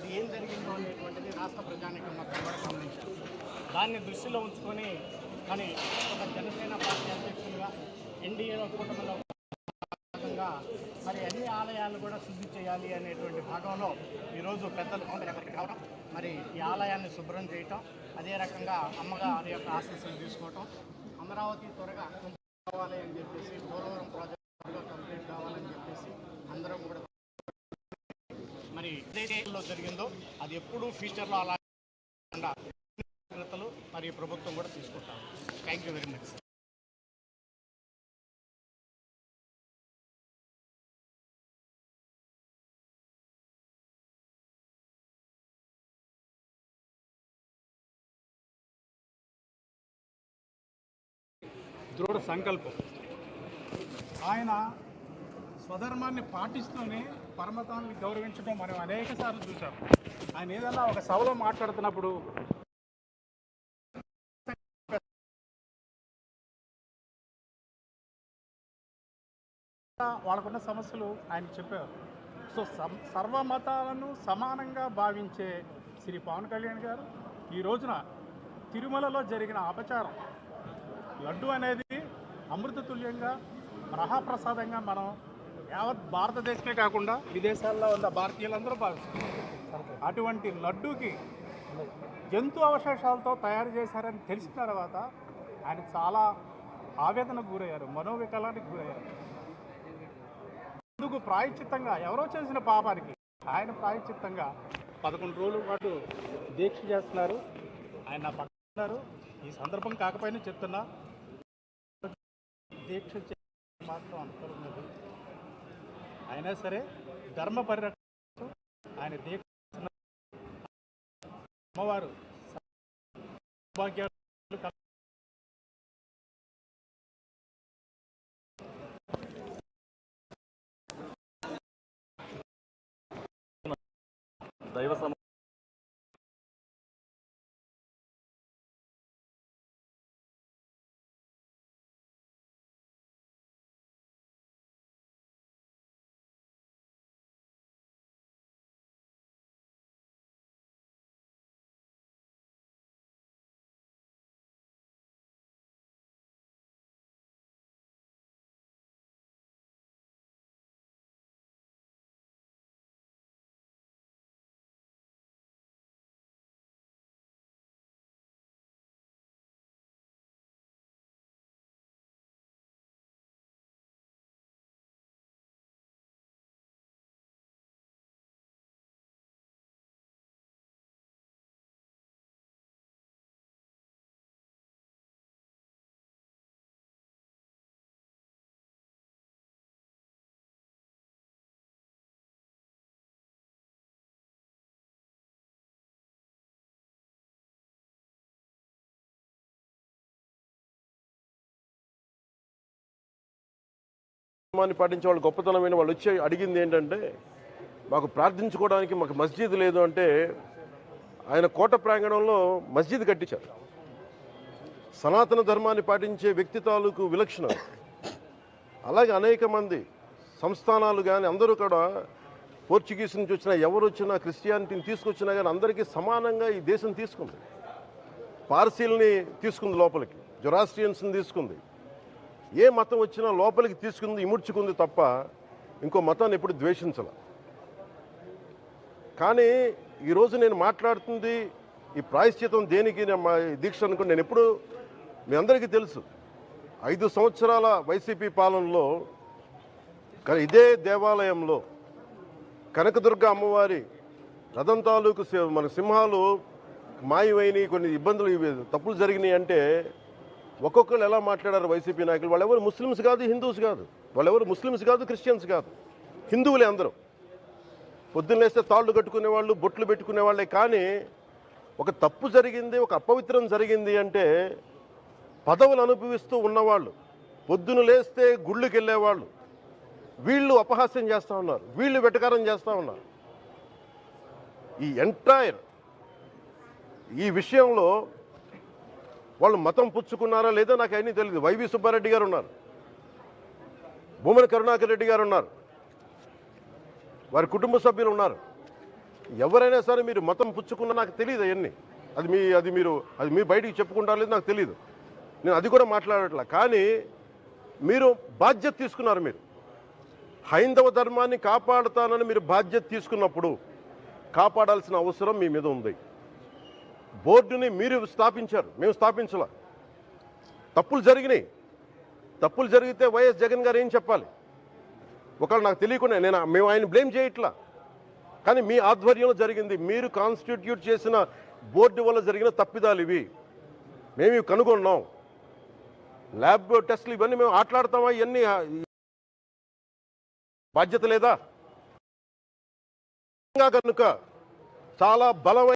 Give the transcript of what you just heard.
అది ఏం జరిగిందో అనేటువంటిది రాష్ట్ర ప్రజానికి మొత్తం కూడా గమనించారు దాన్ని దృష్టిలో ఉంచుకొని కానీ ఒక జనసేన పార్టీ అధ్యక్షులుగా ఎన్డీఏలో కూటమిలో భాగంగా మరి అన్ని ఆలయాలు కూడా శుద్ధి చేయాలి అనేటువంటి భాగంలో ఈరోజు పెద్దలు పవన్ ఎక్కడికి కావడం మరి ఈ ఆలయాన్ని శుభ్రం చేయటం అదే రకంగా అమ్మగారి యొక్క ఆశీస్సులు తీసుకోవటం అమరావతి త్వరగా అవ్వాలి అని చెప్పేసి పోలవరం ప్రాజెక్ట్ త్వరగా కంప్లీట్ కావాలని చెప్పేసి అందరం కూడా మరి ఏదైతే జరిగిందో అది ఎప్పుడూ ఫ్యూచర్లో అలా జాగ్రత్తలు మరి ప్రభుత్వం కూడా తీసుకుంటాం థ్యాంక్ యూ వెరీ మచ్ దృఢ సంకల్పం. ఆయన స్వధర్మాన్ని పాటిస్తూనే పరమతాన్ని గౌరవించడం మనం అనేక సార్లు చూసాం ఆయన ఏదన్నా ఒక సభలో మాట్లాడుతున్నప్పుడు వాళ్ళకున్న సమస్యలు ఆయన చెప్పారు. సో సం- సర్వ మతాలను సమానంగా భావించే శ్రీ పవన్ కళ్యాణ్ గారు ఈ రోజున తిరుమలలో జరిగిన అపచారం లడ్డు అనేది అమృతతుల్యంగా మహాప్రసాదంగా మనం యావత్ భారతదేశమే కాకుండా విదేశాల్లో ఉన్న భారతీయులందరూ భావిస్తారు అటువంటి లడ్డూకి జంతు అవశేషాలతో తయారు చేశారని తెలిసిన తర్వాత ఆయన చాలా ఆవేదనకు గురయ్యారు మనోవికలానికి గురయ్యారు. అందుకు ప్రాయశ్చిత్తంగా ఎవరో చేసిన పాపానికి ఆయన ప్రాయశ్చిత్తంగా పదకొండు రోజుల పాటు దీక్ష చేస్తున్నారు. ఆయన నా పక్కన ఉన్నారు. ఈ సందర్భం కాకపోయినా చెప్తున్నా దీక్ష మాత్రం అనుకూలం అయినా సరే ధర్మ పరిరక్షణ ఆయన దీక్ష అమ్మవారు సౌభాగ్యాలు దైవ సమ ధర్మాన్ని పాటించే వాళ్ళు గొప్పతనమైన వాళ్ళు వచ్చి అడిగింది ఏంటంటే మాకు ప్రార్థించుకోవడానికి మాకు మస్జిద్ లేదు అంటే ఆయన కోట ప్రాంగణంలో మస్జిద్ కట్టించారు. సనాతన ధర్మాన్ని పాటించే వ్యక్తి తాలూకు విలక్షణం అలాగే అనేక మంది సంస్థానాలు కానీ అందరూ కూడా పోర్చుగీస్ నుంచి వచ్చిన ఎవరు వచ్చినా క్రిస్టియానిటీని తీసుకొచ్చినా కానీ అందరికీ సమానంగా ఈ దేశం తీసుకుంది. పార్సీల్ని తీసుకుంది లోపలికి జొరాస్ట్రియన్స్ని తీసుకుంది. ఏ మతం వచ్చినా లోపలికి తీసుకుంది ఇముడ్చుకుంది తప్ప ఇంకో మతాన్ని ఎప్పుడు ద్వేషించాల. కానీ ఈరోజు నేను మాట్లాడుతుంది ఈ ప్రాయశ్చితం దేనికి మా దీక్ష అనుకుని నేను ఎప్పుడు మీ అందరికీ తెలుసు. ఐదు సంవత్సరాల వైసీపీ పాలనలో ఇదే దేవాలయంలో కనకదుర్గ అమ్మవారి రథం తాలూకు సి- మన సింహాలు మాయమైనవి కొన్ని ఇబ్బందులు ఇవి తప్పులు జరిగినాయి అంటే ఒక్కొక్కరు ఎలా మాట్లాడారు వైసీపీ నాయకులు? వాళ్ళెవరు ముస్లిమ్స్ కాదు హిందూస్ కాదు. వాళ్ళెవరు ముస్లిమ్స్ కాదు క్రిస్టియన్స్ కాదు. హిందువులే అందరూ. పొద్దున్న లేస్తే తాళ్ళు కట్టుకునే వాళ్ళు బొట్లు పెట్టుకునే వాళ్ళే కానీ ఒక తప్పు జరిగింది ఒక అపవిత్రం జరిగింది అంటే పదవులు అనుభవిస్తూ ఉన్నవాళ్ళు పొద్దున లేస్తే గుళ్ళకి వెళ్ళేవాళ్ళు వీళ్ళు అపహాస్యం చేస్తూ ఉన్నారు వీళ్ళు వెటకారం చేస్తూ ఉన్నారు. ఈ ఎంటైర్ ఈ విషయంలో వాళ్ళు మతం పుచ్చుకున్నారా లేదో నాకు అన్నీ తెలియదు. వైవి సుబ్బారెడ్డి గారు ఉన్నారు. భూమన కరుణాకర్ రెడ్డి గారు ఉన్నారు. వారి కుటుంబ సభ్యులు ఉన్నారు. ఎవరైనా సరే మీరు మతం పుచ్చుకున్నా నాకు తెలియదు అవన్నీ. అది మీ అది మీరు అది మీ బయటికి చెప్పుకుంటారో లేదు నాకు తెలియదు. నేను అది కూడా మాట్లాడట్లా. కానీ మీరు బాధ్యత తీసుకున్నారు మీరు. హైందవ ధర్మాన్ని కాపాడుతానని మీరు బాధ్యత తీసుకున్నప్పుడు కాపాడాల్సిన అవసరం మీ మీద ఉంది. బోర్డుని మీరు స్థాపించారు. మేము స్థాపించాల. తప్పులు జరిగినాయి. తప్పులు జరిగితే వైఎస్ జగన్ గారు ఏం చెప్పాలి? ఒకవేళ నాకు తెలియకుండా నేను మేము ఆయన బ్లేమ్ చేయట్లా. కానీ మీ ఆధ్వర్యంలో జరిగింది. మీరు కాన్స్టిట్యూట్ చేసిన బోర్డు వల్ల జరిగిన తప్పిదాలు ఇవి. మేము ఇవి కనుగొన్నాం. ల్యాబ్ టెస్ట్లు ఇవన్నీ మేము ఆటలాడతామా? ఇవన్నీ బాధ్యత లేదా? కనుక చాలా బలమైన